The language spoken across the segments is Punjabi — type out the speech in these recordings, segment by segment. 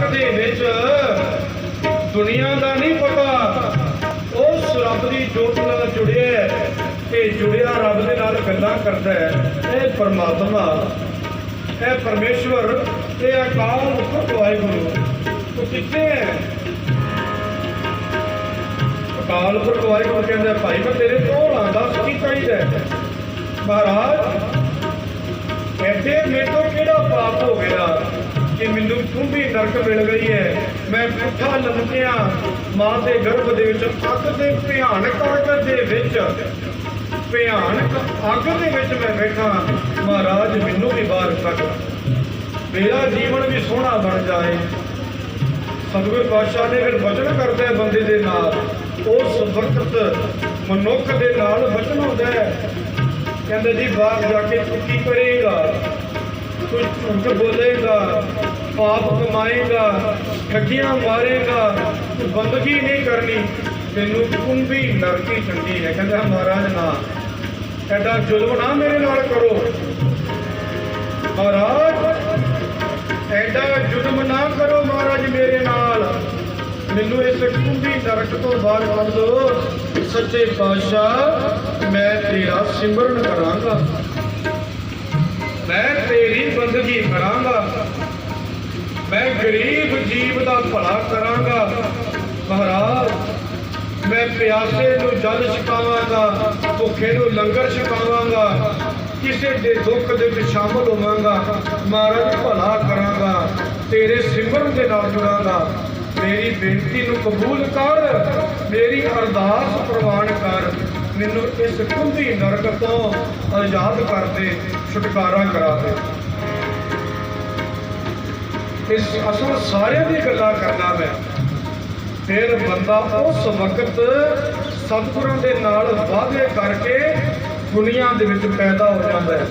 ਨਰਕ ਦੇ ਵਿੱਚ ਦੁਨੀਆ ਦਾ ਨਹੀਂ ਪਤਾ, ਉਸ ਰੱਬ ਦੀ ਜੋਤ ਨਾਲ ਜੁੜਿਆ ਹੈ ਤੇ ਜੁੜਿਆ ਰੱਬ ਦੇ ਨਾਲ ਗੱਲਾਂ ਕਰਦਾ ਹੈ। ਇਹ ਪਰਮਾਤਮਾ, ਇਹ ਪਰਮੇਸ਼ਵਰ, ਇਹ ਅਕਾਲ ਪੁਰਖ ਵਾਹਿਗੁਰੂ। ਤੂੰ ਕਿੱਥੇ ਹੈ? ਅਕਾਲ ਪੁਰਖ ਵਾਹਿਗੁਰੂ ਕਹਿੰਦਾ, ਭਾਈ, ਮੈਂ ਤੇਰੇ ਕੋਲ ਆਂ, ਦੱਸ ਕੀ ਚਾਹੀਦਾ ਮਹਾਰਾਜ, ਕਹਿੰਦੇ, ਮੇਰੇ ਤੋਂ ਕਿਹੜਾ ਪਾਪ ਹੋ ਗਿਆ? ਕਿ ਮੈਨੂੰ ਕੁੰਭੀ ਨਰਕ ਮਿਲ ਗਈ ਹੈ। ਮੈਂ ਪੁੱਠਾ ਲੰਮਕਿਆ ਮਾਂ ਦੇ ਗਰਭ ਦੇ ਵਿੱਚ, ਅੱਗ ਦੇ ਭਿਆਨਕ ਅੱਗ ਦੇ ਵਿੱਚ। ਭਿਆਨਕ ਅੱਗ ਦੇ ਵਿੱਚ ਮੈਂ ਬੈਠਾ। ਮਹਾਰਾਜ, ਮੈਨੂੰ ਵੀ ਬਾਹਰ ਕੱਢ। ਮੇਰਾ ਜੀਵਨ ਵੀ ਸੋਹਣਾ ਬਣ ਜਾਏ। ਸਤਿਗੁਰ ਪਾਤਸ਼ਾਹ ਨੇ ਫਿਰ ਵਚਨ ਕਰਦਾ ਹੈ ਬੰਦੇ ਦੇ ਨਾਲ। ਉਸ ਵਕਤ ਮਨੁੱਖ ਦੇ ਨਾਲ ਵਚਨ ਹੁੰਦਾ ਹੈ। ਕਹਿੰਦੇ ਜੀ, ਬਾਹਰ ਜਾ ਕੇ ਤੂੰ ਕੀ ਕਰੇਗਾ? ਤੂੰ ਝੂਠ ਬੋਲੇਗਾ? ਪਾਪ ਕਮਾਏਗਾ, ਠੱਗੀਆਂ ਮਾਰੇਗਾ, ਬੰਦਗੀ ਨਹੀਂ ਕਰਨੀ। ਤੈਨੂੰ ਕੁੰਭੀ ਨਰਕੀ ਚੰਗੀ ਹੈ, ਕਹਿੰਦਾ ਮਹਾਰਾਜ ਨਾ ਐਡਾ ਜ਼ੁਲਮ ਨਾ ਮੇਰੇ ਨਾਲ ਕਰੋ। ਮਹਾਰਾਜ, ਐਡਾ ਜ਼ੁਲਮ ਨਾ ਕਰੋ ਮਹਾਰਾਜ ਮੇਰੇ ਨਾਲ। ਮੈਨੂੰ ਇਸ ਕੁੰਭੀ ਨਰਕ ਤੋਂ ਬਾਹਰ ਕੱਢ ਦਿਓ ਸੱਚੇ ਪਾਤਸ਼ਾਹ, ਮੈਂ ਤੇਰਾ ਸਿਮਰਨ ਕਰਾਂਗਾ। ਮੈਂ ਤੇਰੀ ਬੰਦਗੀ ਕਰਾਂਗਾ। ਮੈਂ ਗਰੀਬ ਜੀਵ ਦਾ ਭਲਾ ਕਰਾਂਗਾ, ਮਹਾਰਾਜ। ਮੈਂ ਪਿਆਸੇ ਨੂੰ ਜਲ ਛਕਾਵਾਂਗਾ, ਭੁੱਖੇ ਨੂੰ ਲੰਗਰ ਛਕਾਵਾਂਗਾ, ਕਿਸੇ ਦੇ ਦੁੱਖ ਦੇ ਵਿੱਚ ਸ਼ਾਮਲ ਹੋਵਾਂਗਾ, ਮਹਾਰਾਜ ਭਲਾ ਕਰਾਂਗਾ, ਤੇਰੇ ਸਿਮਰਨ ਦੇ ਨਾਲ ਜੁੜਾਂਗਾ। ਮੇਰੀ ਬੇਨਤੀ ਨੂੰ ਕਬੂਲ ਕਰ, ਮੇਰੀ ਅਰਦਾਸ ਪ੍ਰਵਾਨ ਕਰ। ਮੈਨੂੰ ਇਸ ਕੁੰਦੀ ਨਰਕ ਤੋਂ ਆਜ਼ਾਦ ਕਰ ਦੇ, ਛੁਟਕਾਰਾ ਕਰਾ ਦੇ। ਇਸ ਅਸਲ ਸਾਰਿਆਂ ਦੀ ਗੱਲਾਂ ਕਰਨਾ ਮੈਂ। ਫਿਰ ਬੰਦਾ ਉਸ ਵਕਤ ਸਤਿਗੁਰਾਂ ਦੇ ਨਾਲ ਵਾਅਦੇ ਕਰਕੇ ਦੁਨੀਆ ਦੇ ਵਿੱਚ ਪੈਦਾ ਹੋ ਜਾਂਦਾ ਹੈ।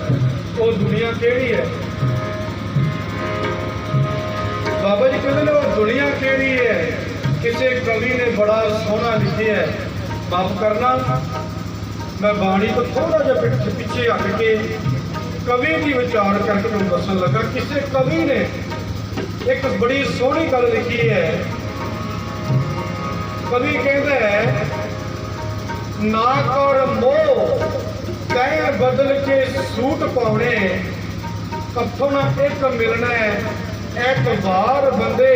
ਉਹ ਦੁਨੀਆ ਕਿਹੜੀ ਹੈ? ਬਾਬਾ ਜੀ ਕਹਿੰਦੇ ਨੇ ਉਹ ਦੁਨੀਆ ਕਿਹੜੀ ਹੈ? ਕਿਸੇ ਕਵੀ ਨੇ ਬੜਾ ਸੋਹਣਾ ਲਿਖਿਆ ਹੈ। ਮਾਫ ਕਰਨਾ, ਮੈਂ ਬਾਣੀ ਤੋਂ ਥੋੜਾ ਜਿਹਾ ਪਿੱਛੇ ਪਿੱਛੇ ਹਟ ਕੇ ਕਵੀ ਦੀ ਵਿਚਾਰ ਕਰਕੇ ਤੁਹਾਨੂੰ ਦੱਸਣ ਲੱਗਾ, ਕਿਸੇ ਕਵੀ ਨੇ ਇੱਕ ਬੜੀ ਸੋਹਣੀ ਗੱਲ ਲਿਖੀ ਹੈ। ਕਵੀ ਕਹਿੰਦਾ ਹੈ ਨਾ ਕਰ ਮੋਹ ਕਹਿ ਬਦਲ ਕੇ ਸੂਟ ਪਾਉਣੇ, ਕੱਥੋਂ ਨਾ ਇੱਕ ਮਿਲਣਾ ਹੈ ਐਤਵਾਰ ਬੰਦੇ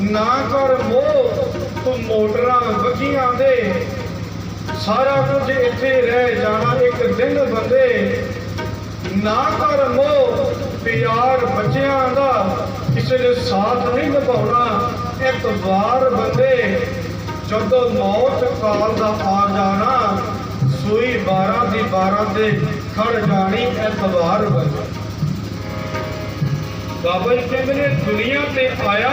ਨਾ ਕਰ ਮੋਹ ਤੂੰ ਮੋਟਰਾਂ ਵਗੀਆਂ ਦੇ। ਸਾਰਾ ਕੁਝ ਇੱਥੇ ਰਹਿ ਜਾਣਾ ਇੱਕ ਦਿਨ ਬੰਦੇ ਨਾ ਕਰ ਮੋਹ ਪਿਆਰ ਬੱਚਿਆਂ ਦਾ ਕਿਸੇ ਨੇ ਸਾਥ ਨਹੀਂ ਨਿਭਾਉਣਾ ਐਤਵਾਰ ਬੰਦੇ ਜਦੋਂ ਮੌਤ ਕਾਲ ਦਾ ਆ ਜਾਣਾ, ਸੂਈ 12 ਦੀ 12 ਤੇ ਖੜ ਜਾਣੀ ਐਤਵਾਰ ਬੰਦੇ। ਬਾਬਾ ਜੀ ਕਹਿੰਦੇ ਨੇ, ਦੁਨੀਆ ਤੇ ਆਇਆ